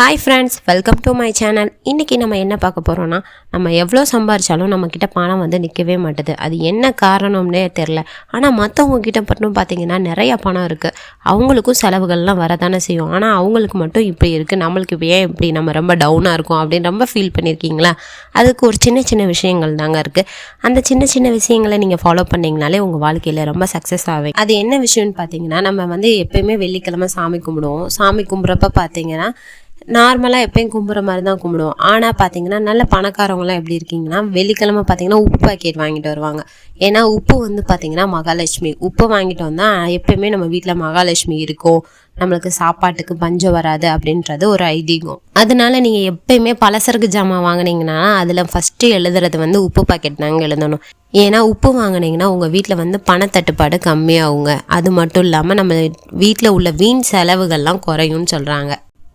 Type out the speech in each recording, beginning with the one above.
Hi friends welcome to my channel இன்றைக்கி நம்ம என்ன பார்க்க போகிறோன்னா நம்ம எவ்வளோ சம்பாரிச்சாலும் நம்மக்கிட்ட பணம் வந்து நிற்கவே மாட்டுது. அது என்ன காரணம்னே தெரில ஆனால் மற்றவங்க கிட்ட மட்டும் பார்த்தீங்கன்னா நிறையா பணம் இருக்குது அவங்களுக்கும் செலவுகள்லாம் வரதானே செய்யும். ஆனால் அவங்களுக்கு மட்டும் இப்படி இருக்குது நம்மளுக்கு ஏன் இப்படி நம்ம ரொம்ப டவுனாக இருக்கும் அப்படின்னு ரொம்ப ஃபீல் பண்ணியிருக்கீங்களா அதுக்கு ஒரு சின்ன சின்ன விஷயங்கள் தாங்க இருக்குது அந்த சின்ன சின்ன விஷயங்களை நீங்கள் ஃபாலோ பண்ணிங்கனாலே உங்கள் வாழ்க்கையில் ரொம்ப சக்ஸஸ் ஆகும் அது என்ன விஷயம்னு பார்த்தீங்கன்னா நம்ம வந்து எப்போயுமே வெள்ளிக்கிழமை சாமி கும்பிடுவோம். சாமி கும்பிட்றப்ப பார்த்தீங்கன்னா நார்மலாக எப்பயும் கும்பிட்ற மாதிரி தான் கும்பிடுவோம். ஆனால் பார்த்தீங்கன்னா நல்ல பணக்காரவங்களாம் எப்படி இருக்கீங்கன்னா வெள்ளிக்கிழமை பார்த்தீங்கன்னா உப்பு பாக்கெட் வாங்கிட்டு வருவாங்க. ஏன்னா உப்பு வந்து பார்த்தீங்கன்னா மகாலட்சுமி. உப்பு வாங்கிட்டு வந்தால் எப்பயுமே நம்ம வீட்டில் மகாலட்சுமி இருக்கும். நம்மளுக்கு சாப்பாட்டுக்கு பஞ்சம் வராது அப்படின்றது ஒரு ஐதீகம். அதனால நீங்கள் எப்பயுமே பலசரக்கு ஜாமான் வாங்கினீங்கன்னா அதில் ஃபஸ்ட்டு எழுதுறது வந்து உப்பு பாக்கெட் தாங்க எழுதணும். ஏன்னா உப்பு வாங்குனீங்கன்னா உங்கள் வீட்டில் வந்து பணத்தட்டுப்பாடு கம்மியாகுங்க. அது மட்டும் இல்லாமல் நம்ம வீட்டில் உள்ள வீண் செலவுகள்லாம் குறையும்னு சொல்கிறாங்க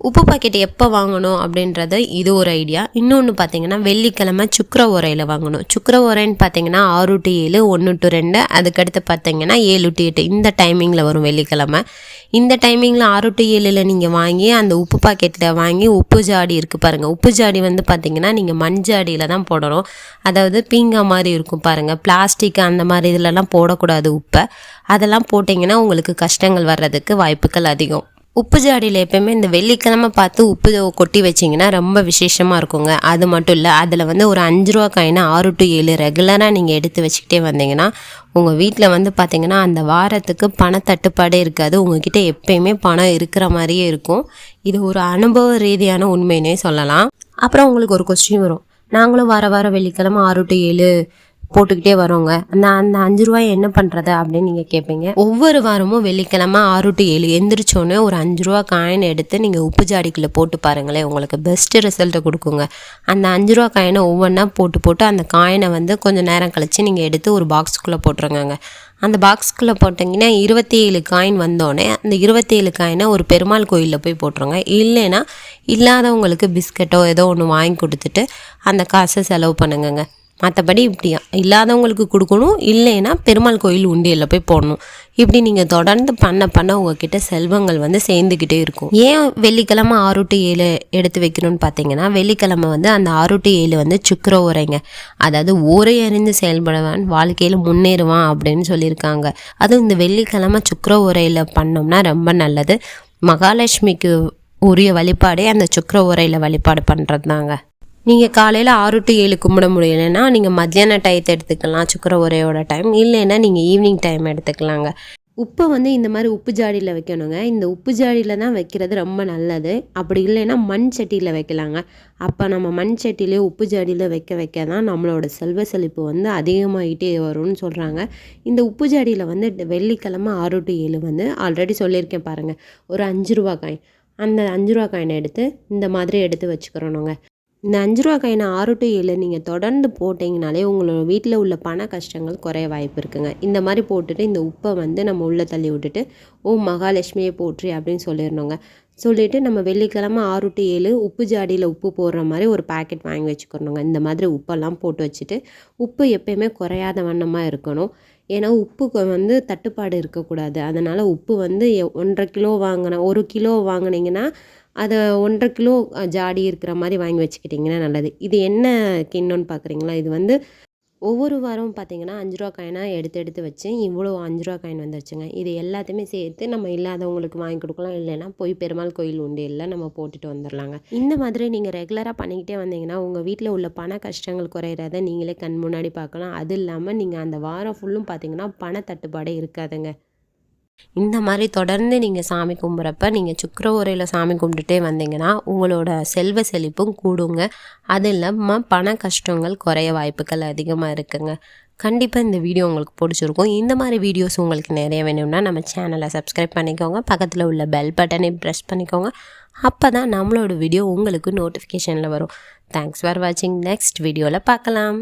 உப்பு பாக்கெட் எப்போ வாங்கணும் அப்படின்றது இது ஒரு ஐடியா இன்னொன்று பார்த்தீங்கன்னா வெள்ளிக்கிழமை சுக்கர உரையில் வாங்கணும். சுக்கர உரைன்னு பார்த்தீங்கன்னா ஆறு டு ஏழு ஒன்று டு ரெண்டு அதுக்கடுத்து பார்த்தீங்கன்னா ஏழு டு எட்டு. இந்த டைமிங்கில் வரும் வெள்ளிக்கிழமை. இந்த டைமிங்கில் ஆறு டு ஏழில் நீங்கள் வாங்கி அந்த உப்பு பாக்கெட்டில் வாங்கி உப்பு ஜாடி இருக்குது பாருங்கள் உப்பு ஜாடி வந்து பார்த்தீங்கன்னா நீங்கள் மஞ்சாடியில் தான் போடணும். அதாவது பீங்கா மாதிரி இருக்கும் பாருங்கள் பிளாஸ்டிக் அந்த மாதிரி இதிலலாம் போடக்கூடாது உப்பை. அதெல்லாம் போட்டிங்கன்னா உங்களுக்கு கஷ்டங்கள் வர்றதுக்கு வாய்ப்புகள் அதிகம். உப்பு ஜாடியில் எப்பயுமே இந்த வெள்ளிக்கிழமை பார்த்து உப்பு கொட்டி வச்சிங்கன்னா ரொம்ப விசேஷமாக இருக்குங்க. அது மட்டும் இல்லை அதில் வந்து ஒரு அஞ்சு ரூபா காயினா ஆறு டு ஏழு ரெகுலராக நீங்கள் எடுத்து வச்சுக்கிட்டே வந்தீங்கன்னா உங்கள் வீட்டில் வந்து பார்த்தீங்கன்னா அந்த வாரத்துக்கு பண தட்டுப்பாடே இருக்காது. உங்ககிட்ட எப்பயுமே பணம் இருக்கிற மாதிரியே இருக்கும். இது ஒரு அனுபவ ரீதியான உண்மைன்னே சொல்லலாம். அப்புறம் உங்களுக்கு ஒரு கொஸ்டின் வரும். நாங்களும் வார வாரம் வெள்ளிக்கிழமை ஆறு டு ஏழு போட்டுக்கிட்டே வரோங்க அந்த அந்த அஞ்சு ரூபாய் என்ன பண்ணுறது அப்படின்னு நீங்கள் கேட்பீங்க ஒவ்வொரு வாரமும் வெள்ளிக்கிழமை ஆறு டு ஏழு எந்திரிச்சோன்னே ஒரு அஞ்சு ரூபா காயின் எடுத்து நீங்கள் உப்பு ஜாடிக்குள்ளே போட்டு பாருங்களேன். உங்களுக்கு பெஸ்ட்டு ரிசல்ட்டை கொடுக்குங்க. அந்த அஞ்சு ரூபா காயினை ஒவ்வொன்றா போட்டு போட்டு அந்த காயினை வந்து கொஞ்சம் நேரம் கழித்து நீங்கள் எடுத்து ஒரு பாக்ஸுக்குள்ளே போட்டுருங்க அந்த பாக்ஸ்குள்ளே போட்டிங்கன்னா இருபத்தி ஏழு காயின் வந்தோடனே அந்த இருபத்தி ஏழு காயினை ஒரு பெருமாள் கோயிலில் போய் போட்டுருங்க. இல்லைன்னா இல்லாதவங்களுக்கு பிஸ்கட்டோ ஏதோ ஒன்று வாங்கி கொடுத்துட்டு அந்த காசை செலவு பண்ணுங்கங்க. மற்றபடி இப்படி இல்லாதவங்களுக்கு கொடுக்கணும் இல்லைன்னா பெருமாள் கோயில் உண்டியலில் போய் போடணும். இப்படி நீங்கள் தொடர்ந்து பண்ண பண்ண உங்ககிட்ட செல்வங்கள் வந்து சேர்ந்துக்கிட்டே இருக்கும். ஏன் வெள்ளிக்கிழமை ஆறு டு ஏழு எடுத்து வைக்கணும்னு பார்த்தீங்கன்னா வெள்ளிக்கிழமை வந்து அந்த ஆறு டு ஏழு வந்து சுக்கர உரைங்க. அதாவது ஊரை அறிந்து செயல்படுவான் வாழ்க்கையில் முன்னேறுவான் அப்படின்னு சொல்லியிருக்காங்க. அதுவும் இந்த வெள்ளிக்கிழமை சுக்கர உரையில் பண்ணோம்னா ரொம்ப நல்லது. மகாலட்சுமிக்கு உரிய வழிபாடே அந்த சுக்கர உரையில் வழிபாடு பண்ணுறது தாங்க நீங்கள் காலையில் ஆறு டு ஏழு கும்பிட முடியலைன்னா நீங்கள் மத்தியான டயத்தை எடுத்துக்கலாம் சுக்கர உரையோட டைம் இல்லைன்னா நீங்கள் ஈவினிங் டைம் எடுத்துக்கலாங்க. உப்பை வந்து இந்த மாதிரி உப்பு ஜாடியில் வைக்கணுங்க. இந்த உப்பு ஜாடியில் தான் வைக்கிறது ரொம்ப நல்லது. அப்படி இல்லைன்னா மண் சட்டியில் வைக்கலாங்க. அப்போ நம்ம மண் சட்டியிலே உப்பு ஜாடியில் வைக்க வைக்க தான் நம்மளோட செல்வ செழிப்பு வந்து அதிகமாகிட்டே வரும்னு சொல்கிறாங்க இந்த உப்பு ஜாடியில் வந்து வெள்ளிக்கிழமை ஆறு டு ஏழு வந்து ஆல்ரெடி சொல்லியிருக்கேன் பாருங்கள் ஒரு அஞ்சு ரூபா காயின் அந்த அஞ்சு ரூபா காயினை எடுத்து இந்த மாதிரி எடுத்து வச்சுக்கிறோனுங்க இந்த அஞ்சு ரூபா காயினை ஆறு டு ஏழு நீங்கள் தொடர்ந்து போட்டிங்கனாலே உங்களோட வீட்டில் உள்ள பண கஷ்டங்கள் குறைய வாய்ப்பு இருக்குங்க. இந்த மாதிரி போட்டுட்டு இந்த உப்பை வந்து நம்ம உள்ளே தள்ளி விட்டுட்டு ஓ மகாலட்சுமியை போற்றி அப்படின்னு சொல்லிடணுங்க. சொல்லிவிட்டு நம்ம வெள்ளிக்கிழமை ஆறு டு ஏழு உப்பு ஜாடியில் உப்பு போடுற மாதிரி ஒரு பேக்கெட் வாங்கி வச்சுக்கணுங்க. இந்த மாதிரி உப்பெல்லாம் போட்டு வச்சுட்டு உப்பு எப்பயுமே குறையாத வண்ணமாக இருக்கணும். ஏன்னா உப்புக்கு வந்து தட்டுப்பாடு இருக்கக்கூடாது. அதனால் உப்பு வந்து ஒன்றரை கிலோ வாங்கின ஒரு கிலோ வாங்கினீங்கன்னா அதை ஒன்றரை கிலோ ஜாடி இருக்கிற மாதிரி வாங்கி வச்சுக்கிட்டிங்கன்னா நல்லது. இது என்ன கிண்ணம்னு பார்க்குறீங்களா? இது வந்து ஒவ்வொரு வாரமும் பார்த்தீங்கன்னா அஞ்சு ரூபா காயினாக எடுத்து எடுத்து வச்சு இவ்வளோ அஞ்சு ரூபா காயின் வந்துருச்சுங்க. இது எல்லாத்தையுமே சேர்த்து நம்ம இல்லாதவங்களுக்கு வாங்கி கொடுக்கலாம். இல்லைன்னா போய் பெருமாள் கோயில் உண்டியலில் நம்ம போட்டுட்டு வந்துடலாங்க இந்த மாதிரி நீங்கள் ரெகுலராக பண்ணிக்கிட்டே வந்தீங்கன்னா உங்கள் வீட்டில் உள்ள பண கஷ்டங்கள் குறையிறத நீங்களே கண் முன்னாடி பார்க்கலாம். அது இல்லாமல் நீங்கள் அந்த வாரம் ஃபுல்லும் பார்த்தீங்கன்னா பண தட்டுப்பாடே இருக்காதுங்க. இந்த மாதிரி தொடர்ந்து நீங்கள் சாமி கும்பிட்றப்ப நீங்கள் சுக்கர உரையில் சாமி கும்பிட்டுட்டே வந்தீங்கன்னா உங்களோட செல்வ செழிப்பும் கூடுங்க. அது இல்லாமல் பண கஷ்டங்கள் குறைய வாய்ப்புகள் அதிகமாக இருக்குங்க. கண்டிப்பாக இந்த வீடியோ உங்களுக்கு பிடிச்சிருக்கும். இந்த மாதிரி வீடியோஸ் உங்களுக்கு நிறைய வேணும்னா நம்ம சேனலை சப்ஸ்கிரைப் பண்ணிக்கோங்க. பக்கத்தில் உள்ள பெல் பட்டனையும் ப்ரெஸ் பண்ணிக்கோங்க. அப்போ தான் நம்மளோட வீடியோ உங்களுக்கு நோட்டிஃபிகேஷனில் வரும். தேங்க்ஸ் ஃபார் வாட்சிங் நெக்ஸ்ட் வீடியோவில் பார்க்கலாம்.